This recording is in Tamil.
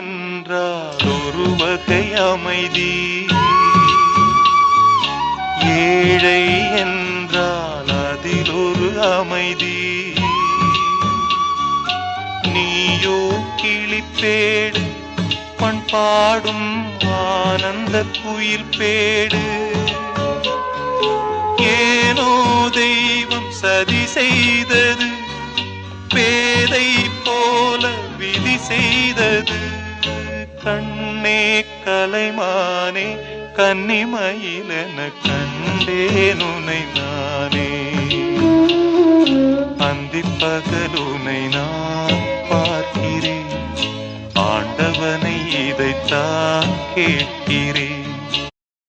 என்றால் ஒரு வகை அமைதி. ஏழை என்றால் அதில் ஒரு அமைதி. நீயோ கிளிப்பேடு பண் பாடும் ஆனந்த குயில் பேடு ஏனோ தெய்வம் சதி செய்தது பேதை போல விதி செய்தது. கண்ணே கலைமானே கன்னிமயிலென கண்டேன் உனை நானே. அந்திப் பகலுனை நான் பார்க்கிறேன் ஆண்டவனை இதைத்தான் கேட்கிறேன்.